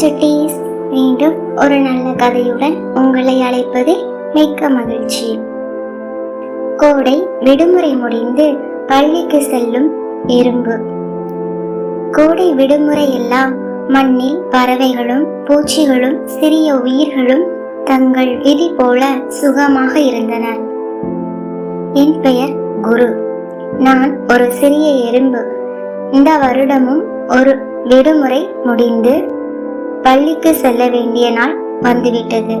சுட்டீஸ் மீண்டும் ஒரு நல்ல கதையுடன் உங்களை அழைப்பதில் மிக்க மகிழ்ச்சி. கோடை விடுமுறை முடிந்து பள்ளிக்கு செல்லும் எறும்பு கோடை விடுமுறை எல்லாம் மண்ணில் பறவைகளும் பூச்சிகளும் சிறிய உயிர்களும் தங்கள் விதி போல சுகமாக இருந்தனர் என் பெயர் குரு. நான் ஒரு சிறிய எறும்பு. இந்த வருடமும் ஒரு விடுமுறை முடிந்து பள்ளிக்கு செல்ல வேண்டிய நாள் வந்துவிட்டது.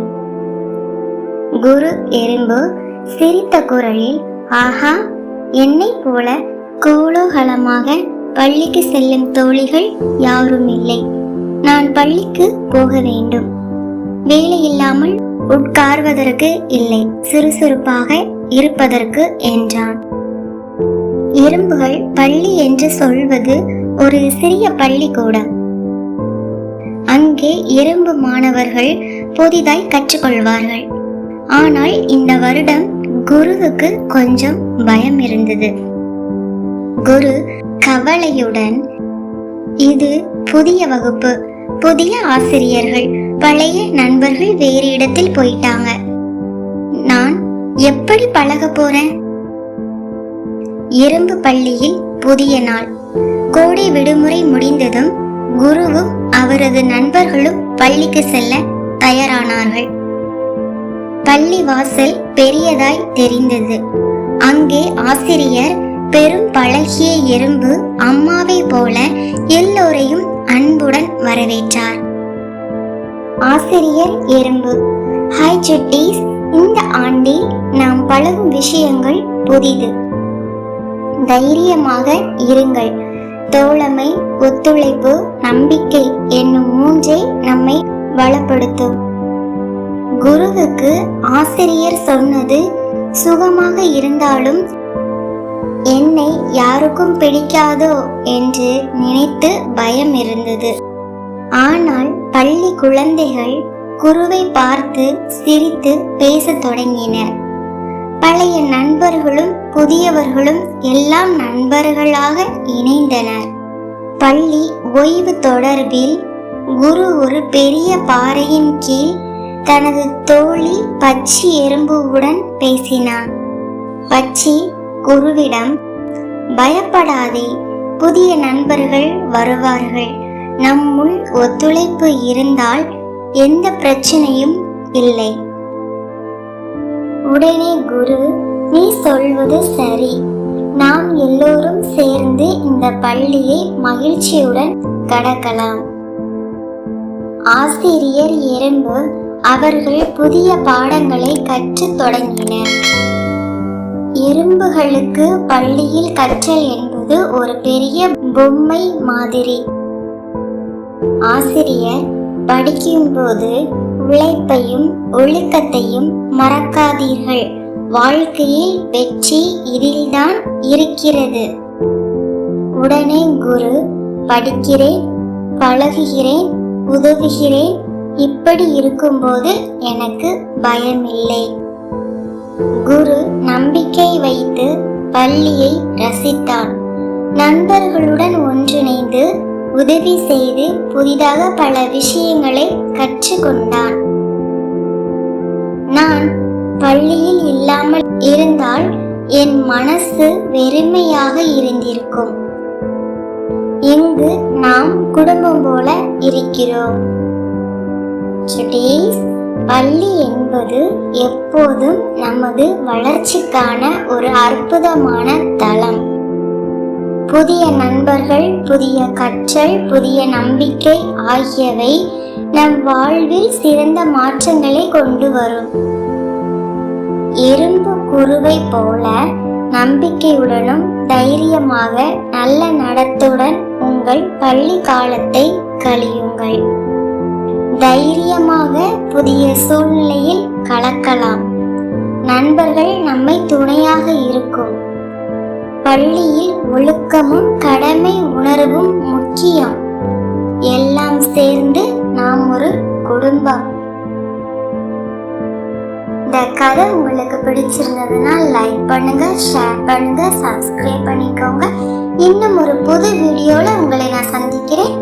குரு எறும்பு சிரித்த குரலில் ஆஹா என்னை போல கோலோகலமாக பள்ளிக்கு செல்லும் தோழிகள் யாரும் இல்லை நான் பள்ளிக்கு போக வேண்டும். வேலையில்லாமல் உட்கார்வதற்கு இல்லை. சுறுசுறுப்பாக இருப்பதற்கு என்றான். எறும்புகள் பள்ளி என்று சொல்வது ஒரு சிறிய பள்ளிக்கூடம் அங்கே எறும்பு மாணவர்கள் புதிதாய் கற்றுக்கொள்வார்கள். ஆனால் இந்த வருடம் குருவுக்கு கொஞ்சம் பயம் இருந்தது. குரு கவலையுடன் இது புதிய வகுப்பு. புதிய ஆசிரியர்கள். பழைய நண்பர்கள் வேறு இடத்தில் போயிட்டாங்க. நான் எப்படி பழக போறேன்? எறும்பு பள்ளியில் புதிய நாள். கோடை விடுமுறை முடிந்ததும் குருவும் அவரது நண்பர்களும் பள்ளிக்கு செல்ல தயாரானார்கள். பள்ளி வாசல் பெரியதாய் தெரிந்தது. அங்கே ஆசிரியர் பெரும் பழகிய எறும்பு அம்மாவை போல எல்லோரையும் அன்புடன் வரவேற்றார். ஆசிரியர் எறும்பு ஹாய் சுட்டீஸ் இந்த ஆண்டில் நாம் பழகும் விஷயங்கள் புதிது. தைரியமாக இருங்கள். தோழமை ஒத்துழைப்பு நம்பிக்கை என்னும் மூன்றே நம்மை வளப்படுத்தும். குருவுக்கு ஆசிரியர் சொன்னது சுகமாக இருந்தாலும் என்னை யாருக்கும் பிடிக்காதோ என்று நினைத்து பயம் இருந்தது. ஆனால் பள்ளி குழந்தைகள் குருவை பார்த்து சிரித்து பேசத் தொடங்கினர். பழைய நண்பர்களும் புதியவர்களும் எல்லாம் நண்பர்களாக இணைந்தனர். பள்ளி ஓய்வு தொடர்பில் குரு ஒரு பெரிய பாறையின் கீழ் தனது தோழி பச்சி எறும்புவுடன் பேசினான். பச்சி குருவிடம் பயப்படாதே புதிய நண்பர்கள் வருவார்கள். நம்முள் ஒத்துழைப்பு இருந்தால் எந்த பிரச்சனையும் இல்லை. உடனே குரு நீ சொல்வது சரி. நாம் எல்லோரும் சேர்ந்து இந்த பள்ளியை மகிழ்ச்சியுடன் கடக்கலாம். ஆசிரியர் எறும்பு அவர்கள் புதிய பாடங்களை கற்றுத் தொடங்கினர். எறும்புகளுக்கு பள்ளியில் கற்றல் என்பது ஒரு பெரிய பொம்மை மாதிரி. ஆசிரியர் படிக்கும்போது உழைப்பையும் ஒழுக்கத்தையும் மறக்காதீர்கள். வாழ்க்கையில் வெற்றி இதில்தான் இருக்கிறது. உடனே குரு படிக்கிறேன் பழகுகிறேன் உதவுகிறேன். இப்படி இருக்கும்போது எனக்கு பயமில்லை குரு நம்பிக்கை வைத்து பள்ளியை ரசித்தான் நண்பர்களுடன் ஒன்றிணைந்து உதவி செய்து புதிதாக பல விஷயங்களை கற்றுக்கொண்டான் நான் பள்ளியில் இல்லாமல் இருந்தால் என் மனசு வெறுமையாக இருந்திருக்கும். இங்கு நாம் குடும்பம் போல இருக்கிறோம். பள்ளி என்பது எப்போதும் நமது வளர்ச்சிக்கான ஒரு அற்புதமான தளம். புதிய நண்பர்கள் புதிய கற்றல் புதிய நம்பிக்கை ஆகியவை நம் வாழ்வில் சிறந்த மாற்றங்களை கொண்டு வரும். எறும்பு குருவை போல நம்பிக்கையுடனும் தைரியமாக நல்ல நடத்துடன் உங்கள் பள்ளி காலத்தை கழியுங்கள். தைரியமாக புதிய சூழ்நிலையில் கலக்கலாம். நண்பர்கள் நம்மை துணையாக இருக்கும். பள்ளியில் ஒழுக்கமும் கடமை உணர்வும் முக்கியம். எல்லாம் சேர்ந்து நாம் ஒரு குடும்பம். இந்த கதை உங்களுக்கு பிடிச்சிருந்ததுன்னா லைக் பண்ணுங்க ஷேர் பண்ணுங்க சப்ஸ்கிரைப் பண்ணிக்கோங்க. இன்னும் ஒரு புது வீடியோவில் உங்களை நான் சந்திக்கிறேன்.